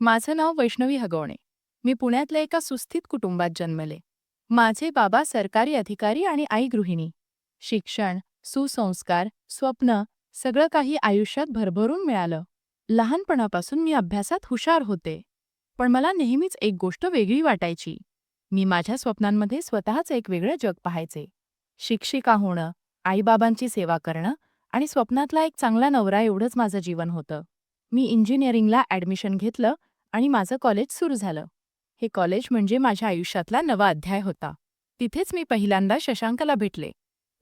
माझं नाव वैष्णवी हगवणे. मी पुण्यातल्या एका सुस्थित कुटुंबात जन्मले. माझे बाबा सरकारी अधिकारी आणि आई गृहिणी. शिक्षण सुसंस्कार स्वप्न सगळं काही आयुष्यात भरभरून मिळालं. लहानपणापासून मी अभ्यासात हुशार होते. पण मला नेहमीच एक गोष्ट वेगळी वाटायची. मी माझ्या स्वप्नांमध्ये स्वतःच एक वेगळं जग पाहायचे. शिक्षिका होणं आईबाबांची सेवा करणं आणि स्वप्नातला एक चांगला नवरा एवढंच माझं जीवन होतं. मी इंजिनिअरिंगला ॲडमिशन घेतलं आणि माझं कॉलेज सुरू झालं. हे कॉलेज म्हणजे माझ्या आयुष्यातला नवा अध्याय होता. तिथेच मी पहिल्यांदा शशांकला भेटले.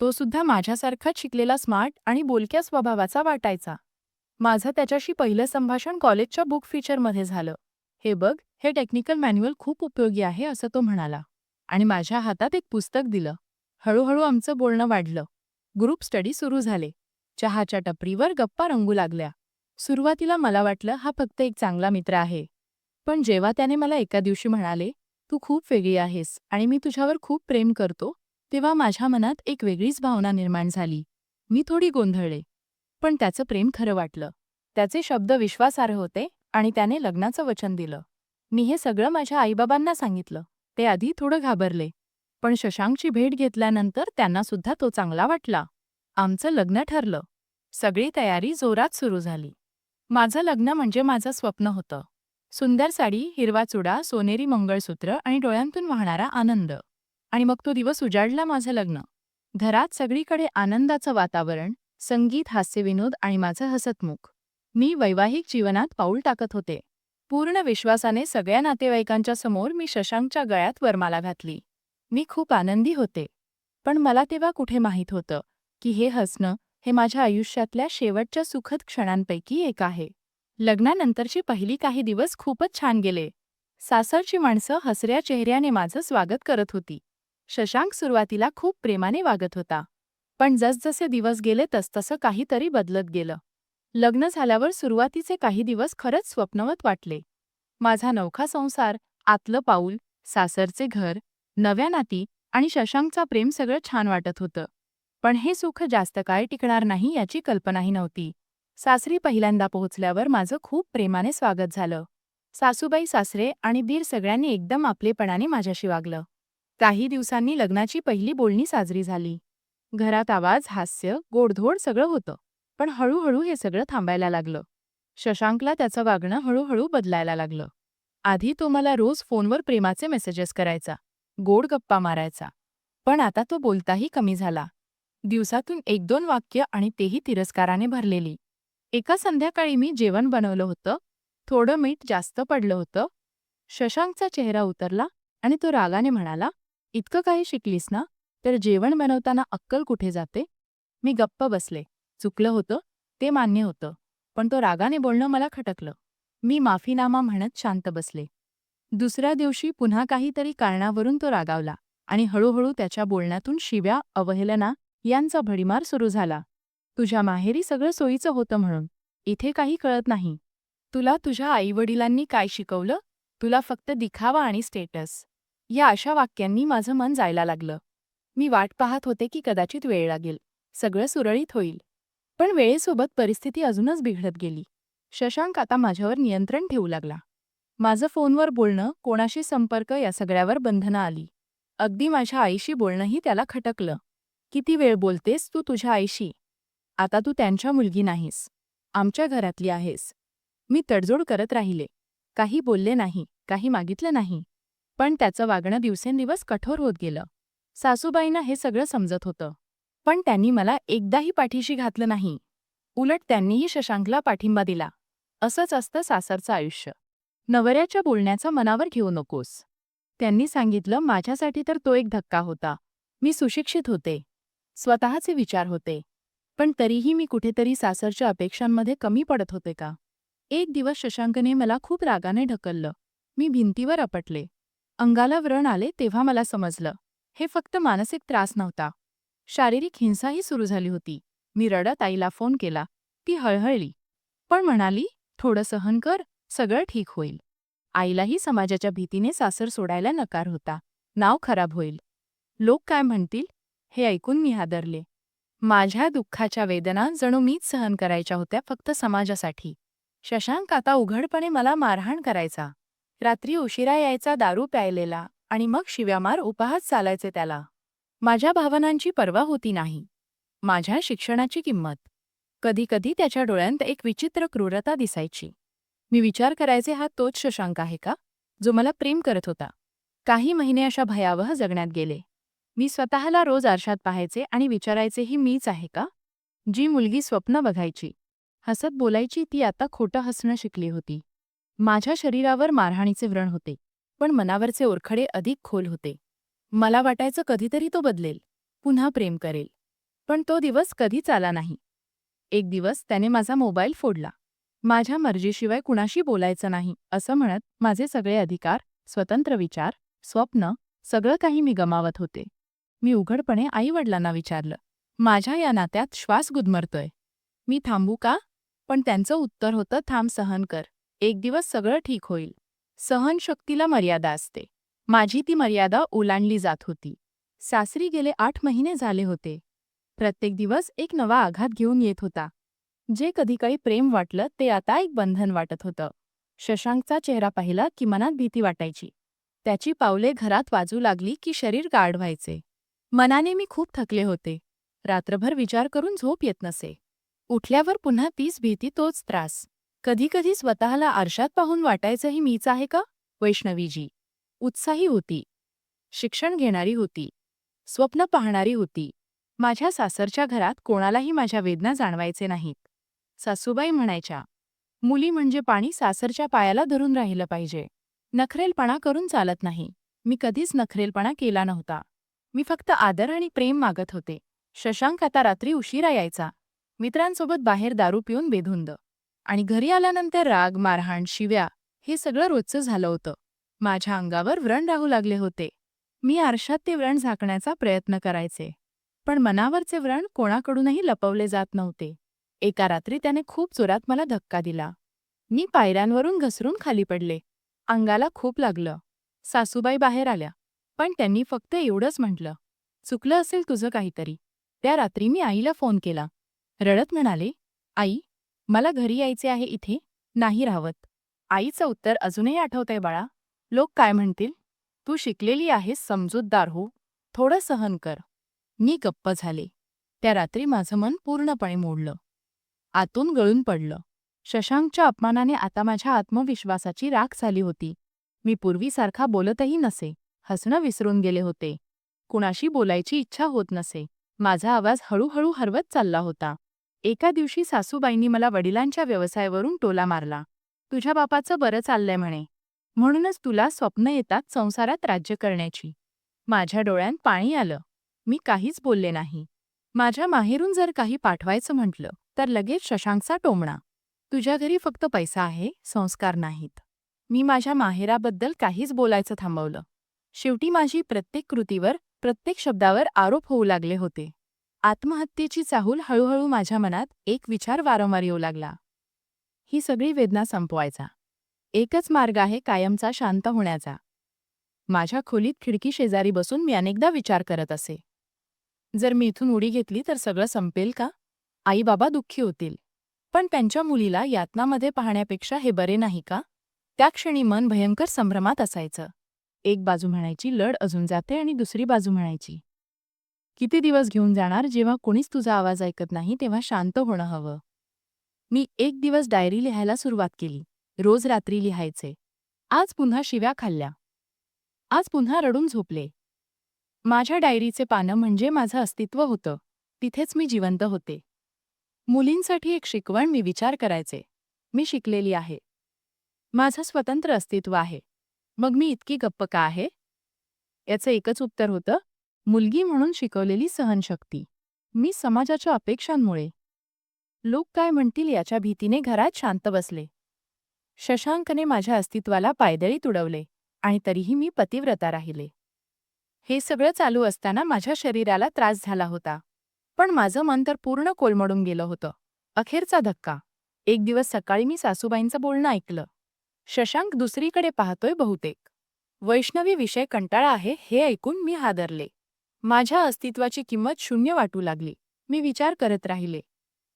तो सुद्धा माझ्यासारखाच शिकलेला स्मार्ट आणि बोलक्या स्वभावाचा वाटायचा. माझं त्याच्याशी पहिलं संभाषण कॉलेजच्या बुक फीचरमध्ये झालं. हे बघ हे टेक्निकल मॅन्युअल खूप उपयोगी आहे असं तो म्हणाला. आणि माझ्या हातात एक पुस्तक दिलं. हळूहळू आमचं बोलणं वाढलं. ग्रुप स्टडी सुरू झाले. चहाच्या टपरीवर गप्पा रंगू लागल्या. सुरुवातीला मला वाटलं हा फक्त एक चांगला मित्र आहे. पण जेव्हा त्याने मला एका दिवशी म्हणाले तू खूप वेगळी आहेस आणि मी तुझ्यावर खूप प्रेम करतो तेव्हा माझ्या मनात एक वेगळीच भावना निर्माण झाली. मी थोडी गोंधळले पण त्याचं प्रेम खरं वाटलं. त्याचे शब्द विश्वासार्ह होते आणि त्याने लग्नाचं वचन दिलं. मी हे सगळं माझ्या आईबाबांना सांगितलं. ते आधी थोडं घाबरले पण शशांकची भेट घेतल्यानंतर त्यांना सुद्धा तो चांगला वाटला. आमचं लग्न ठरलं. सगळी तयारी जोरात सुरू झाली. माझं लग्न म्हणजे माझं स्वप्न होतं. सुंदर साडी हिरवा चुडा सोनेरी मंगळसूत्र आणि डोळ्यांतून वाहणारा आनंद. आणि मग तो दिवस उजाडला माझं लग्न. घरात सगळीकडे आनंदाचं वातावरण संगीत हास्यविनोद आणि माझं हसतमुख. मी वैवाहिक जीवनात पाऊल टाकत होते. पूर्ण विश्वासाने सगळ्या नातेवाईकांच्या समोर मी शशांकच्या गळ्यात वरमाला घातली. मी खूप आनंदी होते. पण मला तेव्हा कुठे माहीत होतं की हे हसणं हे माझ्या आयुष्यातल्या शेवटच्या सुखद क्षणांपैकी एक आहे. लग्नानंतरची पहिली काही दिवस खूपच छान गेले. सासरची माणसं हसऱ्या चेहऱ्याने माझं स्वागत करत होती. शशांक सुरुवातीला खूप प्रेमाने वागत होता. पण जसजसे दिवस गेले तसतसं काहीतरी बदलत गेलं. लग्न झाल्यावर सुरुवातीचे काही दिवस खरंच स्वप्नवत वाटले. माझा नवखा संसार आतलं पाऊल सासरचे घर नव्या नाती आणि शशांकचा प्रेम सगळं छान वाटत होतं. पण हे सुख जास्त काळ टिकणार नाही याची कल्पनाही नव्हती. सासरी पहिल्यांदा पोहोचल्यावर माझं खूप प्रेमाने स्वागत झालं. सासूबाई सासरे आणि दीर सगळ्यांनी एकदम आपलेपणाने माझ्याशी वागलं. काही दिवसांनी लग्नाची पहिली बोलणी साजरी झाली. घरात आवाज हास्य गोडधोड सगळं होतं पण हळूहळू हे सगळं थांबायला लागलं. शशांकला त्याचं वागणं हळूहळू बदलायला लागलं. आधी तो मला रोज फोनवर प्रेमाचे मेसेजेस करायचा गोड गप्पा मारायचा पण आता तो बोलताही कमी झाला. दिवसातून एक दोन वाक्य आणि तेही तिरस्काराने भरलेली. एका संध्याकाळी मी जेवण बनवलं होतं. थोडं मीठ जास्त पडलं होतं. शशांकचा चेहरा उतरला आणि तो रागाने म्हणाला इतकं काही शिकलीस ना? तर जेवण बनवताना अक्कल कुठे जाते? मी गप्प बसले. चुकलं होतं ते मान्य होतं पण तो रागाने बोलणं मला खटकलं. मी माफीनामा म्हणत शांत बसले. दुसऱ्या दिवशी पुन्हा काहीतरी कारणावरून तो रागावला आणि हळूहळू त्याच्या बोलण्यातून शिव्या अवहेलना यांचा भडीमार सुरू झाला. तुझ्या माहेरी सगळं सोयीचं होतं म्हणून. इथे काही कळत नाही. तुला तुझ्या आईवडिलांनी काय शिकवलं? तुला फक्त दिखावा आणि स्टेटस. या अशा वाक्यांनी माझं मन जायला लागलं. मी वाट पाहत होते की कदाचित वेळ लागेल. सगळं सुरळीत होईल. पण वेळेसोबत परिस्थिती अजूनच बिघडत गेली. शशांक आता माझ्यावर नियंत्रण ठेवू लागला. माझं फोनवर बोलणं कोणाशी संपर्क या सगळ्यावर बंधनं आली. अगदी माझ्या आईशी बोलणंही त्याला खटकलं. किती वेळ बोलतेस तू तुझ्या आईशी? आता तू त्यांच्या मुलगी नाहीस. आमच्या घरातली आहेस. मी तडजोड करत राहिले. काही बोलले नाही काही मागितलं नाही. पण त्याचं वागणं दिवसेंदिवस कठोर होत गेलं. सासूबाईंना हे सगळं समजत होतं. पण त्यांनी मला एकदाही पाठीशी घातलं नाही. उलट त्यांनीही शशांकला पाठिंबा दिला. असंच असतं सासरचं आयुष्य. नवऱ्याच्या बोलण्याचं मनावर घेऊ नकोस. त्यांनी सांगितलं माझ्यासाठी तर तो एक धक्का होता. मी सुशिक्षित होते. स्वतःचे विचार होते. पण तरीही मी कुठेतरी सासरच्या अपेक्षांमध्ये कमी पडत होते का? एक दिवस शशांकने मला खूप रागाने ढकललं. मी भिंतीवर अपटले अंगाला व्रण आले तेव्हा मला समजलं. हे फक्त मानसिक त्रास नव्हता. शारीरिक हिंसाही सुरू झाली होती. मी रडत आईला फोन केला. ती हळहळली. पण म्हणाली थोडं सहन कर सगळं ठीक होईल. आईलाही समाजाच्या भीतीने सासर सोडायला नकार होता. नाव खराब होईल. लोक काय म्हणतील हे ऐकून मी हादरले. माझ्या दुःखाच्या वेदना जणू मीच सहन करायच्या होत्या फक्त समाजासाठी. शशांक आता उघडपणे मला मारहाण करायचा. रात्री उशिरा यायचा दारू प्यायलेला आणि मग शिव्यामार उपहास चालायचे त्याला. माझ्या भावनांची पर्वा होती नाही. माझ्या शिक्षणाची किंमत. कधीकधी त्याच्या डोळ्यांत एक विचित्र क्रूरता दिसायची. मी विचार करायचे हा तोच शशांक आहे का जो मला प्रेम करत होता? काही महिने अशा भयावह जगण्यात गेले. मी स्वतःला रोज आरशात पाहायचे आणि विचारायचे ही मीच आहे का? जी मुलगी स्वप्न बघायची. हसत बोलायची ती आता खोटं हसणं शिकली होती. माझ्या शरीरावर मारहाणीचे व्रण होते पण मनावरचे ओरखडे अधिक खोल होते. मला वाटायचं कधीतरी तो बदलेल पुन्हा प्रेम करेल. पण तो दिवस कधीच आला नाही. एक दिवस त्याने माझा मोबाईल फोडला. माझ्या मर्जीशिवाय कुणाशी बोलायचं नाही असं म्हणत माझे सगळे अधिकार स्वतंत्र विचार स्वप्न सगळं काही मी गमावत होते. मी उघडपणे आईवडिलांना विचारलं माझ्या या नात्यात श्वास गुदमरतोय. मी थांबू का? पण त्यांचं उत्तर होतं थांब सहन कर. एक दिवस सगळं ठीक होईल. सहनशक्तीला मर्यादा असते. माझी ती मर्यादा ओलांडली जात होती. सासरी गेले आठ महिने झाले होते. प्रत्येक दिवस एक नवा आघात घेऊन येत होता. जे कधी काही प्रेम वाटलं ते आता एक बंधन वाटत होतं. शशांकचा चेहरा पाहिला की मनात भीती वाटायची. त्याची पावले घरात वाजू लागली की शरीर गाढ व्हायचे मनाने मी खूप थकले होते. रात्रभर विचार करून झोप येत नसे. उठल्यावर पुन्हा तीच भीती तोच त्रास. कधीकधी स्वतःला आरशात पाहून वाटायचंही मीच आहे का? वैष्णवीजी. उत्साही होती. शिक्षण घेणारी होती. स्वप्न पाहणारी होती. माझ्या सासरच्या घरात कोणालाही माझ्या वेदना जाणवायचे नाहीत. सासूबाई म्हणायच्या मुली म्हणजे पाणी सासरच्या पायाला धरून राहिलं पाहिजे. नखरेलपणा करून चालत नाही. मी कधीच नखरेलपणा केला नव्हता. मी फक्त आदर आणि प्रेम मागत होते. शशांक आता रात्री उशिरा यायचा. मित्रांसोबत बाहेर दारू पिऊन बेधुंद. आणि घरी आल्यानंतर राग मारहाण शिव्या हे सगळं रोजचं झालं होतं. माझ्या अंगावर व्रण राहू लागले होते. मी आरशात ते व्रण झाकण्याचा प्रयत्न करायचे. पण मनावरचे व्रण कोणाकडूनही लपवले जात नव्हते. एका रात्री त्याने खूप जोरात मला धक्का दिला. मी पायऱ्यांवरून घसरून खाली पडले. अंगाला खूप लागलं. सासूबाई बाहेर आल्या. पण त्यांनी फक्त एवढंच म्हटलं चुकलं असेल तुझं काहीतरी. त्या रात्री मी आईला फोन केला. रडत म्हणाले आई मला घरी यायचे आहे इथे नाही राहवत आईचं उत्तर अजूनही आठवतंय बाळा. लोक काय म्हणतील? तू शिकलेली आहेस समजूतदार हो. थोडं सहन कर. मी गप्प झाले. त्या रात्री माझं मन पूर्णपणे मोडलं. आतून गळून पडलं. शशांकच्या अपमानाने आता माझ्या आत्मविश्वासाची राख झाली होती. मी पूर्वीसारखा बोलतही नसे. हसणं विसरून गेले होते. कुणाशी बोलायची इच्छा होत नसे. माझा आवाज हळूहळू हरवत चालला होता. एका दिवशी सासूबाईंनी मला वडिलांच्या व्यवसायावरून टोला मारला. तुझ्या बापाचं बरं चाललंय म्हणे. म्हणूनच तुला स्वप्न येतात संसारात राज्य करण्याची. माझ्या डोळ्यात पाणी आलं. मी काहीच बोलले नाही. माझ्या माहेरून जर काही पाठवायचं म्हटलं तर लगेच शशांकचा टोमणा. तुझ्या घरी फक्त पैसा आहे संस्कार नाहीत. मी माझ्या माहेराबद्दल काहीच बोलायचं थांबवलं. शेवटी माझी प्रत्येक कृतीवर प्रत्येक शब्दावर आरोप होऊ लागले होते. आत्महत्येची चाहूल हळूहळू माझ्या मनात एक विचार वारंवार येऊ लागला. ही सगळी वेदना संपवायचा. एकच मार्ग आहे कायमचा शांत होण्याचा. माझ्या खोलीत खिडकी शेजारी बसून मी अनेकदा विचार करत असे. जर मी इथून उडी घेतली तर सगळं संपेल का? आई बाबा दुःखी होतील. पण त्यांच्या मुलीला यातनामध्ये पाहण्यापेक्षा हे बरे नाही का? त्या क्षणी मन भयंकर संभ्रमात असायचं. एक बाजू म्हणायची लढ अजून जाते आणि दुसरी बाजू म्हणायची. किती दिवस घेऊन जाणार जेव्हा कोणीच तुझा आवाज ऐकत नाही तेव्हा शांत होणं हवं. मी एक दिवस डायरी लिहायला सुरुवात केली रोज रात्री लिहायचे. आज पुन्हा शिव्या खाल्ल्या. आज पुन्हा रडून झोपले. माझ्या डायरीचे पानं म्हणजे माझं अस्तित्व होतं. तिथेच मी जिवंत होते. मुलींसाठी एक शिकवण मी विचार करायचे. मी शिकलेली आहे. माझं स्वतंत्र अस्तित्व आहे. मग मी इतकी गप्प का आहे? याचं एकच उत्तर होतं मुलगी म्हणून शिकवलेली सहनशक्ती. मी समाजाच्या अपेक्षांमुळे. लोक काय म्हणतील याच्या भीतीने घरात शांत बसले. शशांकने माझ्या अस्तित्वाला पायदळी तुडवले आणि तरीही मी पतिव्रता राहिले. हे सगळं चालू असताना माझ्या शरीराला त्रास झाला होता. पण माझं मन तर पूर्ण कोलमडून गेलं होतं. अखेरचा धक्का. एक दिवस सकाळी मी सासूबाईंचं बोलणं ऐकलं. शशांक दुसरीकडे पाहतोय बहुतेक. वैष्णवी विषय कंटाळा आहे हे ऐकून मी हादरले. माझ्या अस्तित्वाची किंमत शून्य वाटू लागली. मी विचार करत राहिले.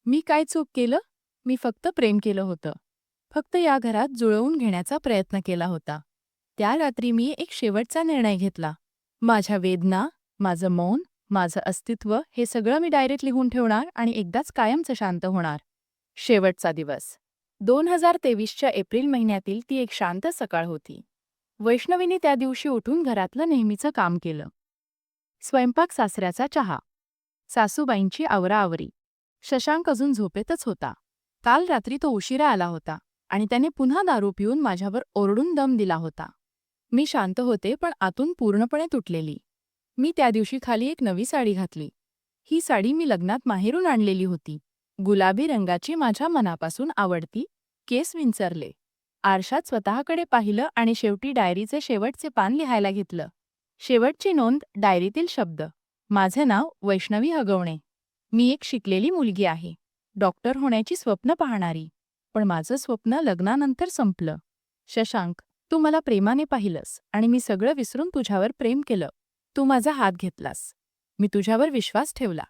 मी काय चूक केलं? मी फक्त प्रेम केलं होतं. फक्त या घरात जुळवून घेण्याचा प्रयत्न केला होता. त्या रात्री मी एक शेवटचा निर्णय घेतला. माझ्या वेदना माझं मौन माझं अस्तित्व हे सगळं मी डायरेक्ट लिहून ठेवणार आणि एकदाच कायमचं शांत होणार. शेवटचा दिवस. दोन हजार तेवीसच्या एप्रिल महिन्यातील ती एक शांत सकाळ होती. वैष्णवीने त्या दिवशी उठून घरातलं नेहमीचं काम केलं. स्वयंपाक सासऱ्याचा चहा. सासूबाईंची आवराआवरी. शशांक अजून झोपेतच होता. काल रात्री तो उशिरा आला होता आणि त्याने पुन्हा दारू पिऊन माझ्यावर ओरडून दम दिला होता. मी शांत होते पण आतून पूर्णपणे तुटलेली. मी त्या दिवशी खाली एक नवी साडी घातली. ही साडी मी लग्नात माहेरून आणलेली होती. गुलाबी रंगाची माझ्या मनापासून आवडती केस विंचरले. आरशात स्वतःकडे पाहिलं आणि शेवटी डायरीचे शेवटचे पान लिहायला घेतलं. शेवटची नोंद डायरीतील शब्द. माझे नाव वैष्णवी हगवणे. मी एक शिकलेली मुलगी आहे. डॉक्टर होण्याची स्वप्न पाहणारी. पण माझं स्वप्न लग्नानंतर संपलं. शशांक तू मला प्रेमाने पाहिलंस आणि मी सगळं विसरून तुझ्यावर प्रेम केलं. तू माझा हात घेतलास. मी तुझ्यावर विश्वास ठेवला.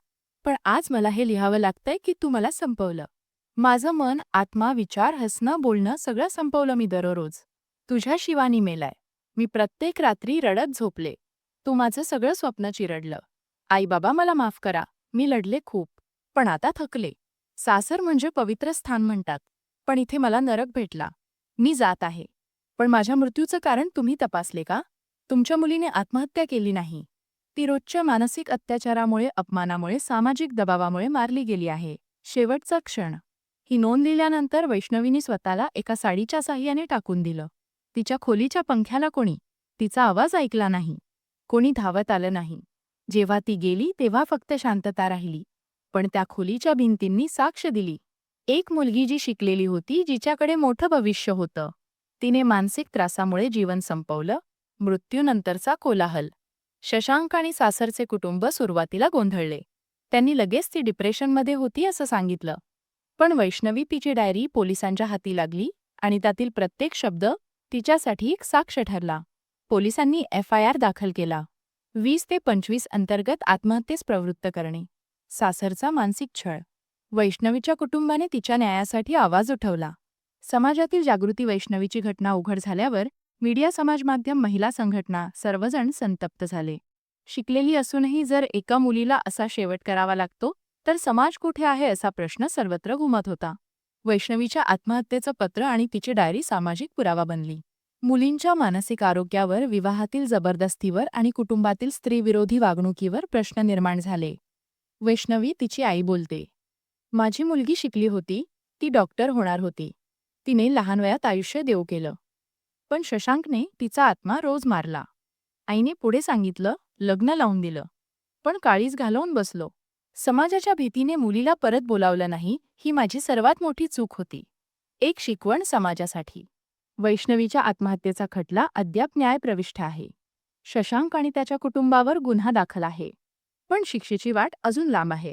पण आज मला हे लिहावं लागतंय की तू मला संपवलं. माझं मन आत्मा विचार हसणं बोलणं सगळं संपवलं मी दररोज. तुझ्या शिवानी मेलाय. मी प्रत्येक रात्री रडत झोपले. तू माझं सगळं स्वप्न चिरडलं. आई बाबा मला माफ करा. मी लढले खूप. पण आता थकले. सासर म्हणजे पवित्र स्थान म्हणतात. पण इथे मला नरक भेटला. मी जात आहे. पण माझ्या मृत्यूचं कारण तुम्ही तपासले का? तुमच्या मुलीने आत्महत्या केली नाही. ती रोजच्या मानसिक अत्याचारामुळे अपमानामुळे सामाजिक दबावामुळे मारली गेली आहे. शेवटचा क्षण. ही नोंद लिहिल्यानंतर वैष्णवीने स्वतःला एका साडीच्या साह्याने टाकून दिलं. तिच्या खोलीच्या पंख्याला कोणी? तिचा आवाज ऐकला नाही. कोणी धावत आलं नाही. जेव्हा ती गेली तेव्हा फक्त शांतता राहिली. पण त्या खोलीच्या भिंतींनी साक्ष दिली. एक मुलगी जी शिकलेली होती जिच्याकडे मोठं भविष्य होतं. तिने मानसिक त्रासामुळे जीवन संपवलं. मृत्यूनंतरचा कोलाहल. शशांक आणि सासरचे कुटुंब सुरुवातीला गोंधळले. त्यांनी लगेच ती डिप्रेशनमध्ये होती असं सांगितलं. पण वैष्णवी तिची डायरी पोलिसांच्या हाती लागली आणि त्यातील प्रत्येक शब्द तिच्यासाठी एक साक्ष ठरला. पोलिसांनी एफ आय आर दाखल केला. वीस ते पंचवीस अंतर्गत आत्महत्येस प्रवृत्त करणे. सासरचा मानसिक छळ. वैष्णवीच्या कुटुंबाने तिच्या न्यायासाठी आवाज उठवला. समाजातील जागृती वैष्णवीची घटना उघड झाल्यावर मीडिया समाजमाध्यम महिला संघटना सर्वजण संतप्त झाले. शिकलेली असूनही जर एका मुलीला असा शेवट करावा लागतो तर समाज कुठे आहे असा प्रश्न सर्वत्र घुमत होता. वैष्णवीच्या आत्महत्येचं पत्र आणि तिची डायरी सामाजिक पुरावा बनली. मुलींच्या मानसिक आरोग्यावर विवाहातील जबरदस्तीवर आणि कुटुंबातील स्त्रीविरोधी वागणुकीवर प्रश्न निर्माण झाले. वैष्णवी तिची आई बोलते माझी मुलगी शिकली होती ती डॉक्टर होणार होती. तिने लहान वयात आयुष्य देऊ केलं. पण शशांकने तिचा आत्मा रोज मारला. आईने पुढे सांगितलं लग्न लावून दिलं. पण काळीज घालवून बसलो. समाजाच्या भीतीने मुलीला परत बोलावलं नाही ही माझी सर्वात मोठी चूक होती. एक शिकवण समाजासाठी. वैष्णवीच्या आत्महत्येचा खटला अद्याप न्यायप्रविष्ठ आहे. शशांक आणि त्याच्या कुटुंबावर गुन्हा दाखल आहे. पण शिक्षेची वाट अजून लांब आहे.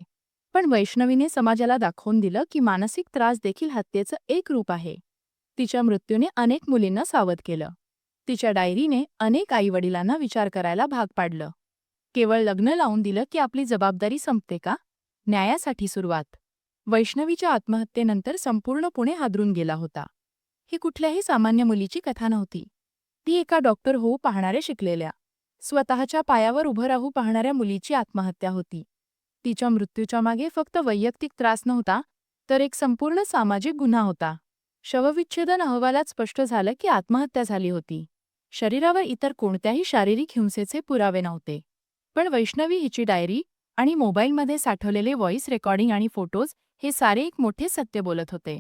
पण वैष्णवीने समाजाला दाखवून दिलं की मानसिक त्रास देखील हत्येचं एक रूप आहे. तिच्या मृत्यूने अनेक मुलींना सावध केलं. तिच्या डायरीने अनेक आईवडिलांना विचार करायला भाग पाडलं. केवळ लग्न लावून दिलं की आपली जबाबदारी संपते का? न्यायासाठी सुरुवात. वैष्णवीच्या आत्महत्येनंतर संपूर्ण पुणे हादरून गेला होता. ही कुठल्याही सामान्य मुलीची कथा नव्हती. ती एका डॉक्टर होऊ पाहणाऱ्या शिकलेल्या. स्वतःच्या पायावर उभं राहू पाहणाऱ्या मुलीची आत्महत्या होती. तिच्या मृत्यूच्या मागे फक्त वैयक्तिक त्रास नव्हता तर एक संपूर्ण सामाजिक गुन्हा होता. शवविच्छेदन अहवालात स्पष्ट झालं की आत्महत्या झाली होती. शरीरावर इतर कोणत्याही शारीरिक हिंसेचे पुरावे नव्हते. पण वैष्णवी हिची डायरी आणि मोबाईलमध्ये साठवलेले व्हॉइस रेकॉर्डिंग आणि फोटोज हे सारे एक मोठे सत्य बोलत होते.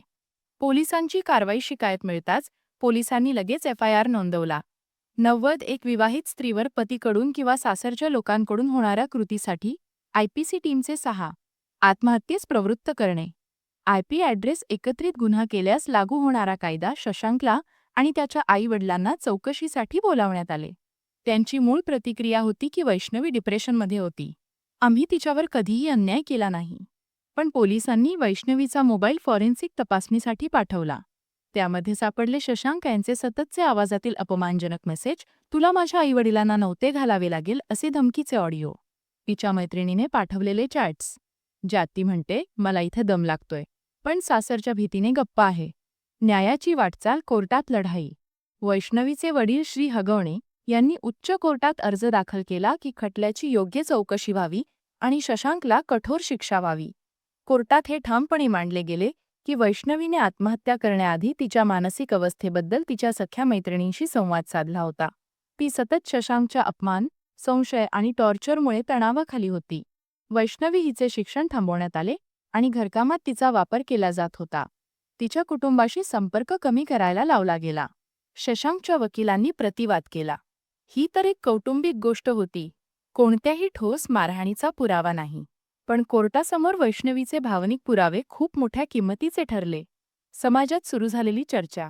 पोलिसांची कारवाई शिकायत मिळताच पोलिसांनी लगेच एफ आय आर नोंदवला. नव्वद एक विवाहित स्त्रीवर पतीकडून किंवा सासरच्या लोकांकडून होणाऱ्या कृतीसाठी आयपीसी टीमचे सहा. आत्महत्येस प्रवृत्त करणे. आयपी ॲड्रेस एकत्रित गुन्हा केल्यास लागू होणारा कायदा शशांकला आणि त्याच्या आईवडिलांना चौकशीसाठी बोलावण्यात आले. त्यांची मूळ प्रतिक्रिया होती की वैष्णवी डिप्रेशनमध्ये होती. आम्ही तिच्यावर कधीही अन्याय केला नाही. पण पोलिसांनी वैष्णवीचा मोबाईल फॉरेन्सिक तपासणीसाठी पाठवला. त्यामध्ये सापडले शशांक यांचे सततचे आवाजातील अपमानजनक मेसेज तुला माझ्या आईवडिलांना नव्हते घालावे लागेल असे धमकीचे ऑडिओ. तिच्या मैत्रिणीने पाठवलेले चॅट्स. ज्यात ती म्हणते मला इथे दम लागतोय. पण सासरच्या भीतीने गप्प आहे. न्यायाची वाटचाल कोर्टात लढाई. वैष्णवीचे वडील श्री हगवणे यांनी उच्च कोर्टात अर्ज दाखल केला की खटल्याची योग्य चौकशी व्हावी आणि शशांकला कठोर शिक्षा व्हावी. कोर्टात हे ठामपणे मांडले गेले की वैष्णवीने आत्महत्या करण्याआधी तिच्या मानसिक अवस्थेबद्दल तिच्या सख्या मैत्रिणींशी संवाद साधला होता. ती सतत शशांकच्या अपमान संशय आणि टॉर्चरमुळे तणावाखाली होती. वैष्णवी हिचे शिक्षण थांबवण्यात आले आणि घरकामात तिचा वापर केला जात होता. तिच्या कुटुंबाशी संपर्क कमी करायला लावला गेला. शशांकच्या वकिलांनी प्रतिवाद केला. ही तर एक कौटुंबिक गोष्ट होती. कोणत्याही ठोस मारहाणीचा पुरावा नाही. पण कोर्टासमोर वैष्णवीचे भावनिक पुरावे खूप मोठ्या किंमतीचे ठरले. समाजात सुरू झालेली चर्चा.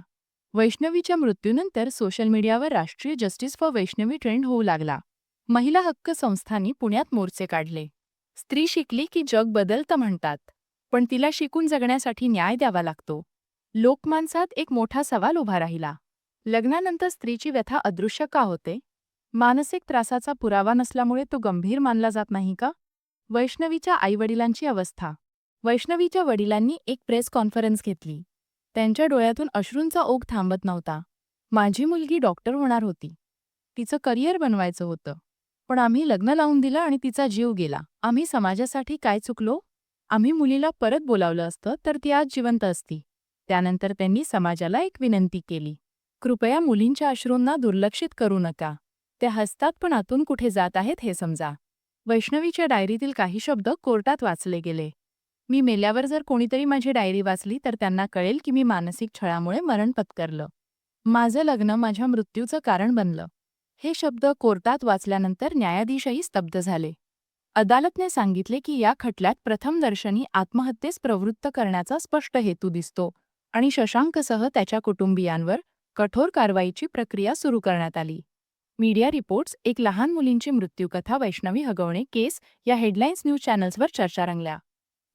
वैष्णवीच्या मृत्यूनंतर सोशल मीडियावर राष्ट्रीय जस्टिस फॉर वैष्णवी ट्रेंड होऊ लागला. महिला हक्क संस्थांनी पुण्यात मोर्चे काढले. स्त्री शिकली की जग बदलतं म्हणतात पण तिला शिकून जगण्यासाठी न्याय द्यावा लागतो. लोकमानसात एक मोठा सवाल उभा राहिला. लग्नानंतर स्त्रीची व्यथा अदृश्य का होते? मानसिक त्रासाचा पुरावा नसल्यामुळे तो गंभीर मानला जात नाही का? वैष्णवीच्या आईवडिलांची अवस्था. वैष्णवीच्या वडिलांनी एक प्रेस कॉन्फरन्स घेतली. त्यांच्या डोळ्यातून अश्रूंचा ओघ थांबत नव्हता. माझी मुलगी डॉक्टर होणार होती. तिचं करिअर बनवायचं होतं. पण आम्ही लग्न लावून दिलं आणि तिचा जीव गेला. आम्ही समाजासाठी काय चुकलो? आम्ही मुलीला परत बोलावलं असतं तर ती आज जिवंत असती. त्यानंतर त्यांनी समाजाला एक विनंती केली. कृपया मुलींच्या अश्रूंना दुर्लक्षित करू नका. त्या हसतात पण आतून कुठे जात आहेत हे समजा. वैष्णवीच्या डायरीतील काही शब्द कोर्टात वाचले गेले. मी मेल्यावर जर कोणीतरी माझी डायरी वाचली तर त्यांना कळेल की मी मानसिक छळामुळे मरण पत्करलं. माझं लग्न माझ्या मृत्यूचं कारण बनलं. हे शब्द कोर्टात वाचल्यानंतर न्यायाधीशही स्तब्ध झाले. अदालतने सांगितले की या खटल्यात प्रथमदर्शनी आत्महत्येस प्रवृत्त करण्याचा स्पष्ट हेतू दिसतो आणि शशांकसह त्याच्या कुटुंबियांवर कठोर कारवाईची प्रक्रिया सुरू करण्यात आली. मीडिया रिपोर्ट्स एक लहान मुलींची मृत्यूकथा वैष्णवी हगवणे केस या हेडलाईन्स न्यूज चॅनल्सवर चर्चा रंगल्या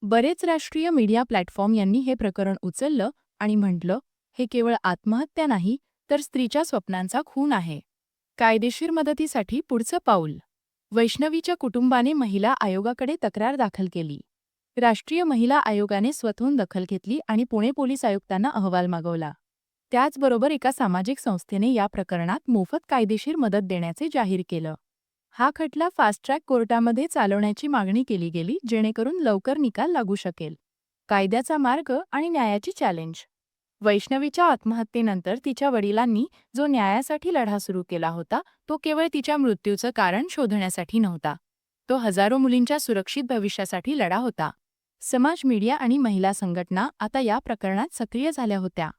बरेच राष्ट्रीय मीडिया प्लॅटफॉर्म यांनी हे प्रकरण उचललं आणि म्हटलं हे केवळ आत्महत्या नाही तर स्त्रीच्या स्वप्नांचा खून आहे. कायदेशीर मदतीसाठी पुढचं पाऊल. वैष्णवीच्या कुटुंबाने महिला आयोगाकडे तक्रार दाखल केली. राष्ट्रीय महिला आयोगाने स्वतःहून दखल घेतली आणि पुणे पोलीस आयुक्तांना अहवाल मागवला. त्याचबरोबर एका सामाजिक संस्थेने या प्रकरणात मोफत कायदेशीर मदत देण्याचे जाहीर केलं. हा खटला फास्ट ट्रॅक कोर्टामध्ये चालवण्याची मागणी केली गेली जेणेकरून लवकर निकाल लागू शकेल. कायद्याचा मार्ग आणि न्यायाची चॅलेंज वैष्णवीच्या आत्महत्येनंतर तिच्या वडिलांनी जो न्यायासाठी लढा सुरू केला होता तो केवळ तिच्या मृत्यूचं कारण शोधण्यासाठी नव्हता. तो हजारो मुलींच्या सुरक्षित भविष्यासाठी लढा होता. समाज मीडिया आणि महिला संघटना आता या प्रकरणात सक्रिय झाल्या होत्या.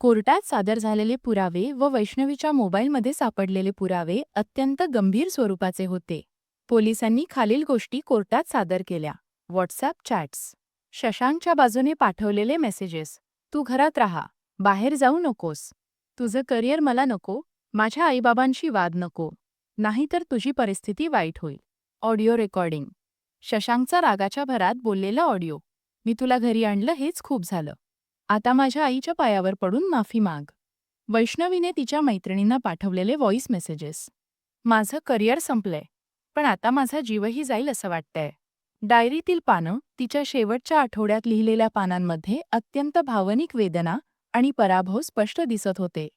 कोर्टात सादर झालेले पुरावे व वैष्णवीच्या मोबाईलमध्ये सापडलेले पुरावे अत्यंत गंभीर स्वरूपाचे होते. पोलिसांनी खालील गोष्टी कोर्टात सादर केल्या. WhatsApp chats. शशांकच्या बाजूने पाठवलेले मेसेजेस. तू घरात राहा. बाहेर जाऊ नकोस. तुझं करिअर मला नको. माझ्या आईबाबांशी वाद नको. नाहीतर तुझी परिस्थिती वाईट होईल. Audio recording. शशांकचा रागाच्या भरात बोललेला ऑडिओ. मी तुला घरी आणलं हेच खूप झालं. आता माझ्या आईच्या पायावर पडून माफी माग. वैष्णवीने तिच्या मैत्रिणींना पाठवलेले व्हॉइस मेसेजेस. माझं करिअर संपलंय. पण आता माझा जीवही जाईल असं वाटतंय. डायरीतील पानं तिच्या शेवटच्या आठवड्यात लिहिलेल्या पानांमध्ये अत्यंत भावनिक वेदना आणि पराभव स्पष्ट दिसत होते.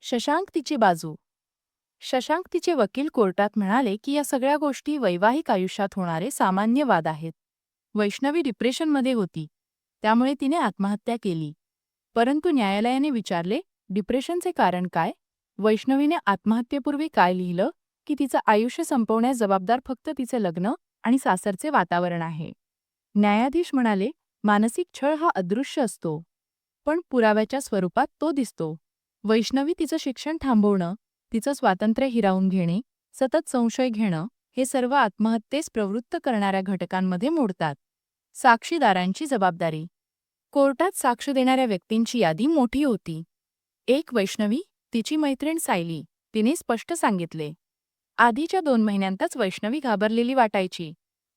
शशांक तिची बाजू. शशांक तिचे वकील कोर्टात म्हणाले की या सगळ्या गोष्टी वैवाहिक आयुष्यात होणारे सामान्य वाद आहेत. वैष्णवी डिप्रेशनमध्ये होती. त्यामुळे तिने आत्महत्या केली. परंतु न्यायालयाने विचारले डिप्रेशनचे कारण काय? वैष्णवीने आत्महत्येपूर्वी काय लिहिलं? की तिचं आयुष्य संपवण्यास जबाबदार फक्त तिचे लग्न आणि सासरचे वातावरण आहे. न्यायाधीश म्हणाले मानसिक छळ हा अदृश्य असतो पण पुराव्याच्या स्वरूपात तो दिसतो. वैष्णवी तिचं शिक्षण थांबवणं तिचं स्वातंत्र्य हिरावून घेणे सतत संशय घेणं हे सर्व आत्महत्येस प्रवृत्त करणाऱ्या घटकांमध्ये मोडतात. साक्षीदारांची जबाबदारी. कोर्टात साक्ष देणाऱ्या व्यक्तींची यादी मोठी होती. एक वैष्णवी तिची मैत्रीण सायली तिने स्पष्ट सांगितले आधीच्या दोन महिन्यांतच वैष्णवी घाबरलेली वाटायची.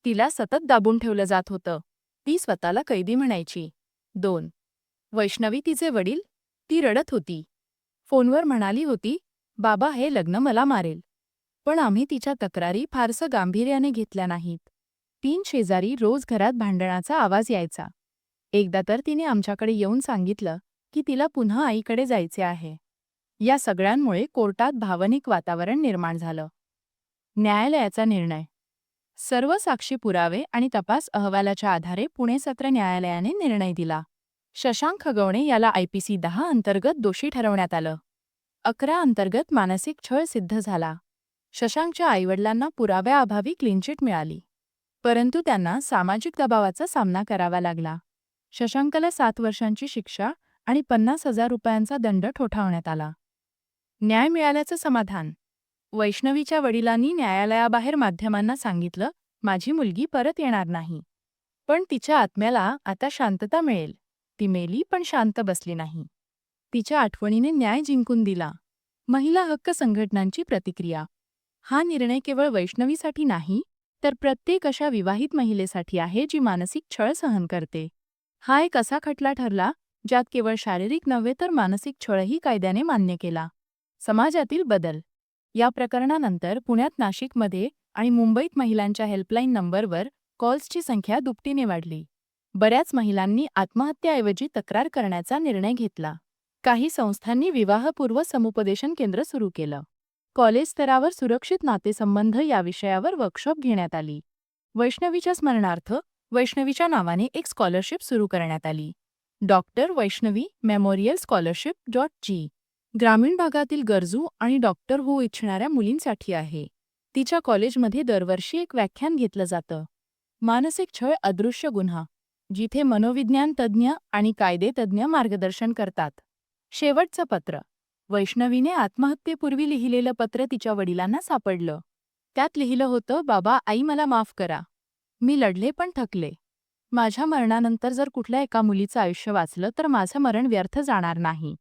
तिला सतत दाबून ठेवलं जात होतं. ती स्वतःला कैदी म्हणायची. दोन. वैष्णवी तिचे वडील? ती रडत होती. फोनवर म्हणाली होती बाबा हे लग्न मला मारेल. पण आम्ही तिच्या तक्रारी फारसं गांभीर्याने घेतल्या नाहीत. तीन शेजारी रोज घरात भांडणाचा आवाज यायचा. एकदा तर तिने आमच्याकडे येऊन सांगितलं की तिला पुन्हा आईकडे जायचे आहे. या सगळ्यांमुळे कोर्टात भावनिक वातावरण निर्माण झालं. न्यायालयाचा निर्णय. सर्व साक्षी पुरावे आणि तपास अहवालाच्या आधारे पुणे सत्र न्यायालयाने निर्णय दिला. शशांक खगवणे याला आयपीसी दहा अंतर्गत दोषी ठरवण्यात आलं. अकरा अंतर्गत मानसिक छळ सिद्ध झाला. शशांकच्या आईवडिलांना पुराव्याअभावी क्लीनचिट मिळाली. परंतु त्यांना सामाजिक दबावाचा सामना करावा लागला. शशांकला सात वर्षांची शिक्षा आणि पन्नास हजार रुपयांचा दंड ठोठावण्यात आला. न्याय मिळाल्याचं समाधान. वैष्णवीच्या वडिलांनी न्यायालयाबाहेर माध्यमांना सांगितलं माझी मुलगी परत येणार नाही. पण तिच्या आत्म्याला आता शांतता मिळेल. ती मेली पण शांत बसली नाही. तिच्या आठवणीने न्याय जिंकून दिला. महिला हक्क संघटनांची प्रतिक्रिया. हा निर्णय केवळ वैष्णवीसाठी नाही तर प्रत्येक अशा विवाहित महिलेसाठी आहे जी मानसिक छळ सहन करते. हा एक असा खटला ठरला ज्यात केवळ शारीरिक नव्हे तर मानसिक छळही कायद्याने मान्य केला. समाजातील बदल या प्रकरणानंतर पुण्यात नाशिकमध्ये आणि मुंबईत महिलांच्या हेल्पलाईन नंबरवर कॉल्सची संख्या दुपटीने वाढली. बऱ्याच महिलांनी आत्महत्याऐवजी तक्रार करण्याचा निर्णय घेतला. काही संस्थांनी विवाहपूर्व समुपदेशन केंद्र सुरू केलं. कॉलेज स्तरावर सुरक्षित नातेसंबंध या विषयावर वर्कशॉप घेण्यात आली. वैष्णवीच्या स्मरणार्थ वैष्णवीच्या नावाने एक स्कॉलरशिप सुरू करण्यात आली. Doctor Vaishnavi memorial scholarship dot जी. ग्रामीण भागातील गरजू आणि डॉक्टर होऊ इच्छिणाऱ्या मुलींसाठी आहे. तिच्या कॉलेजमध्ये दरवर्षी एक व्याख्यान घेतलं जातं. मानसिक छळ अदृश्य गुन्हा जिथे मनोविज्ञान तज्ज्ञ आणि कायदेतज्ञ मार्गदर्शन करतात. शेवटचं पत्र. वैष्णवीने आत्महत्येपूर्वी लिहिलेलं पत्र तिच्या वडिलांना सापडलं. त्यात लिहिलं होतं बाबा आई मला माफ करा. मी लढले पण थकले. माझ्या मरणानंतर जर कुठल्या एका मुलीचं आयुष्य वाचलं तर माझं मरण व्यर्थ जाणार नाही.